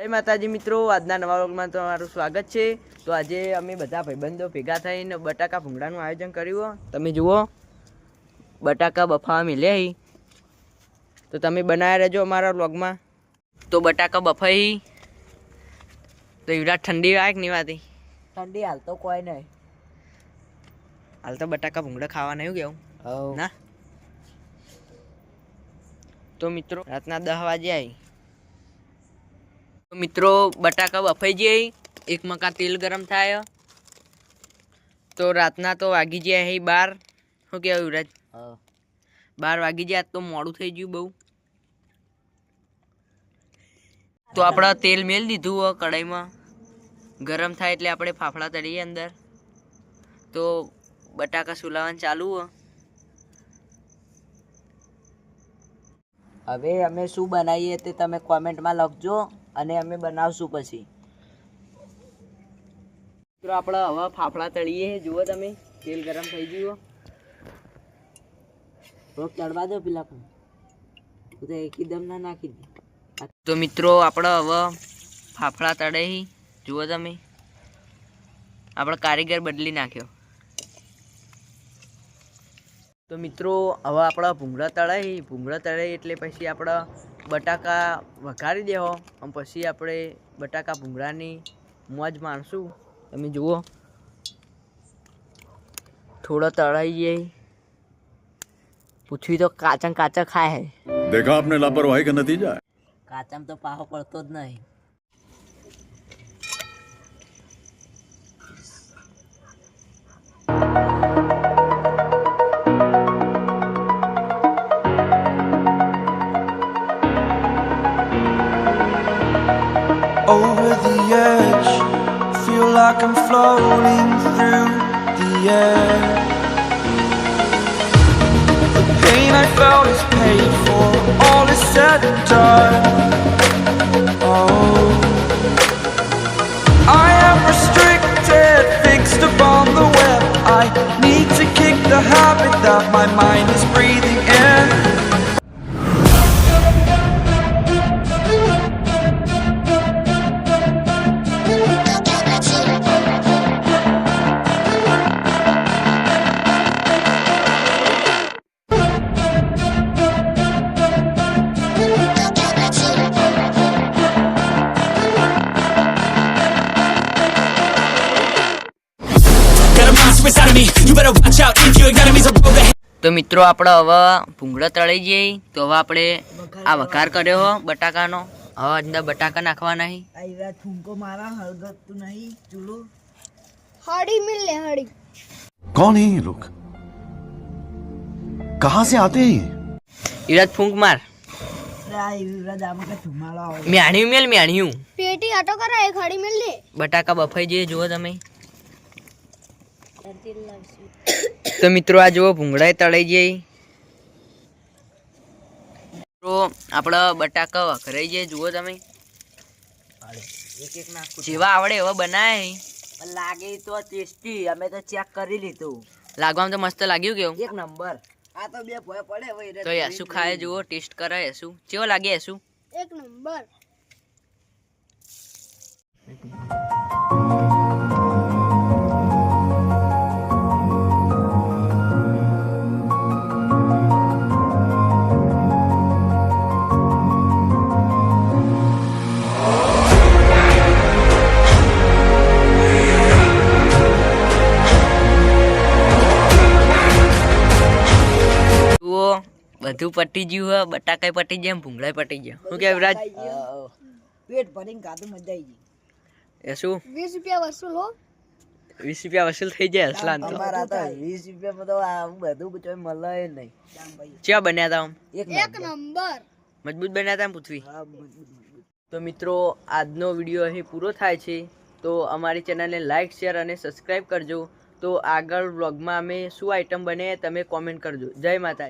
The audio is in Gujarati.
જય માતાજી મિત્રો આજના નવા વ્લોગમાં તમારું સ્વાગત છે. તો આજે અમે બધા ભાઈબંધો ભેગા થઈને બટાકા ભૂંગળાનું આયોજન કર્યું તમે જુઓ બટાકા બફાવા મિલ્યા હી. તો તમે બનાવ્યા રહેજો અમારા વ્લોગમાં. તો બટાકા બફાઈ. તો યુવરાજ ઠંડી આવે કે નહીં વાતી? ઠંડી હાલ તો કોઈ નહીં. હાલ તો બટાકા ભૂંગળા ખાવા નહીં કેવું? ના? તો મિત્રો રાતના દસ વાગે આવી મિત્રો બટાકા બફાઈ જાય એક મકા તેલ ગરમ થાય. તો રાતના તો વાગી જાય હે બાર. શું કહેવાય યુવરાજ? બાર વાગી જાય આજ તો મોડું થઈ ગયું બહુ. તો આપણે તેલ મેલ દીધું હો કઢાઈમાં. ગરમ થાય એટલે આપણે ફાફડા તળીએ અંદર. તો બટાકા સુલાવાનું ચાલુ હો. હવે અમે શું બનાવીએ તે તમે કોમેન્ટમાં લખજો. અને અમે બનાવશું પછી. મિત્રો, આપણા હવે ફાફડા તળીએ જુઓ તમે, તેલ ગરમ થઈ ગયું રોક ચડવા દો પેલા પણ. એકદમ ના નાખી દે તો મિત્રો, આપણે હવે ફાફડા તળે. જુઓ તમે. આપણે કારીગર બદલી નાખ્યો. તો મિત્રો, હવે આપણા ભૂંગળા તળાય છે. ભૂંગળા તળે એટલે પછી આપણે બટાકા વઘારી દેવો અને પછી આપણે બટાકા ભૂંગળાની મોજ માણશું. તમે જુઓ. થોડો તળાઈ જાય પૂછવી તો કાચા કાચા ખાય હે. દેખા આપને લાપરવાહી કે નતીજા કાચામાં તો પાહો પડતો જ નહીં. Like I'm floating through the air. The pain I felt is paid for, all is said and done. Oh, I am restricted, fixed upon the web. I તો મિત્રો આપણે હવે ભૂંગળા તળાઈ જઈએ તો હવે આપણે આ વઘાર કર્યો હો બટાકાનો હવે અંદર બટાકા નાખવાના છે આ ઈરા થૂંકો મારા હળગતું નહીં ચૂલો हड़ी मिल ले हड़ी कौन है ये लोग कहाँ से आते हैं ये ઈરાજ ફૂંક માર અરે આ ઈરા આમાં કઈ ધુમાડો આવે મ્યાણ્યું મેલ મ્યાણ્યું पेटी हटो करा एक हड़ी मिल ले બટાકા બફાઈ જઈએ જુઓ તમે તો મિત્રો આ જુઓ ભૂંગળાએ તળાઈ જઈ તો આપણા બટાકા વખરાઈ જાય જુઓ તમે. જેવા આવડે એવા બનાય. લાગે તો ટેસ્ટી અમે તો ચેક કરી લીધું. લાગવામાં તો મસ્ત લાગ્યું કેવું? એક નંબર. આ તો બે ભોય પડે હવે તો યસુ ખાય જુઓ ટેસ્ટ કરાય યસુ. કેવો લાગે યસુ. એક નંબર. બધું પટી ગયું હે બટાકાય પટી ગયા ભૂંગળાય પટી ગયા. શું કે વિરાજ પેટ ભરીને ખાધું મજા આવી ગઈ. એ શું? વીસ રૂપિયા વસૂલ હો. વીસ રૂપિયા વસૂલ થઈ જાય અસલાન તો. અમારા તો વીસ રૂપિયામાં તો આવું બધું કોઈ મળે નહીં. ક્યાં બન્યા હતા એક નંબર. મજબૂત બન્યા હતા પૃથ્વી? તો મિત્રો આજનો વીડિયો અહીં પૂરો થાય છે. તો અમારી ચેનલને લાઇક શેર અને સબસ્ક્રાઈબ કરજો. તો આગળ વ્લોગમાં અમે શું આઈટમ બને તમે કોમેન્ટ કરજો. જય માતાજી.